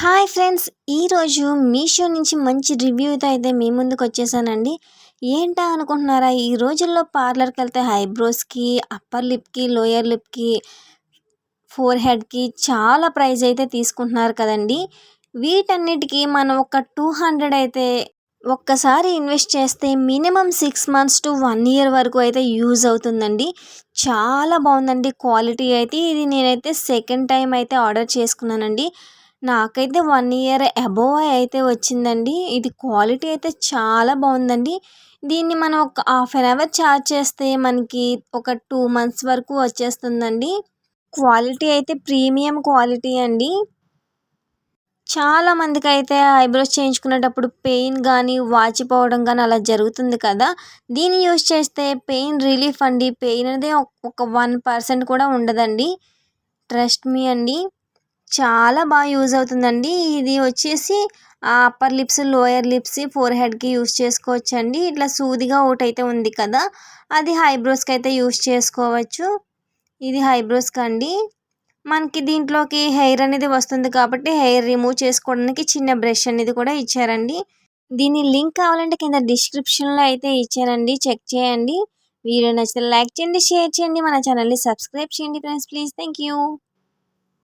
Hi friends ఈరోజు మీషో నుంచి మంచి రివ్యూతో అయితే మీ ముందుకు వచ్చేసానండి. ఏంటా అనుకుంటున్నారా? ఈ రోజుల్లో పార్లర్కి వెళ్తే ఐబ్రోస్కి అప్పర్ లిప్కి లోయర్ లిప్కి ఫోర్ హెడ్కి చాలా ప్రైస్ అయితే తీసుకుంటున్నారు కదండి. వీటన్నిటికీ మనం ఒక టూ హండ్రెడ్ అయితే ఒక్కసారి ఇన్వెస్ట్ చేస్తే minimum six months to one year వరకు అయితే యూజ్ అవుతుందండి. చాలా బాగుందండి క్వాలిటీ అయితే ఇది నేనైతే సెకండ్ టైం అయితే ఆర్డర్ చేసుకున్నానండి. నాకైతే వన్ ఇయర్ అబోవ్ అయితే వచ్చిందండి. ఇది క్వాలిటీ అయితే చాలా బాగుందండి. దీన్ని మనం ఒక హాఫ్ అన్ అవర్ ఛార్జ్ చేస్తే మనకి ఒక టూ మంత్స్ వరకు వచ్చేస్తుందండి. క్వాలిటీ అయితే ప్రీమియం క్వాలిటీ అండి. చాలా మందికి అయితే ఐబ్రోస్ చేయించుకునేటప్పుడు పెయిన్ కానీ వాచిపోవడం కానీ అలా జరుగుతుంది కదా. దీన్ని యూజ్ చేస్తే పెయిన్ రిలీఫ్ అండి. పెయిన్ అనేది ఒక వన్ పర్సెంట్ కూడా ఉండదండి. ట్రస్ట్ మీ అండి. చాలా బాగా యూజ్ అవుతుందండి. ఇది వచ్చేసి అప్పర్ లిప్స్ లోయర్ లిప్స్ ఫోర్ హెడ్కి యూస్ చేసుకోవచ్చు అండి ఇట్లా సూదిగా ఒకటి అయితే ఉంది కదా అది హైబ్రోస్కి అయితే యూస్ చేసుకోవచ్చు. ఇది హైబ్రోస్కి అండి. మనకి దీంట్లోకి హెయిర్ అనేది వస్తుంది కాబట్టి హెయిర్ రిమూవ్ చేసుకోవడానికి చిన్న బ్రష్ అనేది కూడా ఇచ్చారండి. దీని లింక్ కావాలంటే కింద డిస్క్రిప్షన్లో అయితే ఇచ్చారండి. చెక్ చేయండి. వీడియో నచ్చితే లైక్ చేయండి షేర్ చేయండి. మన ఛానల్ని సబ్స్క్రైబ్ చేయండి ఫ్రెండ్స్. Please thank you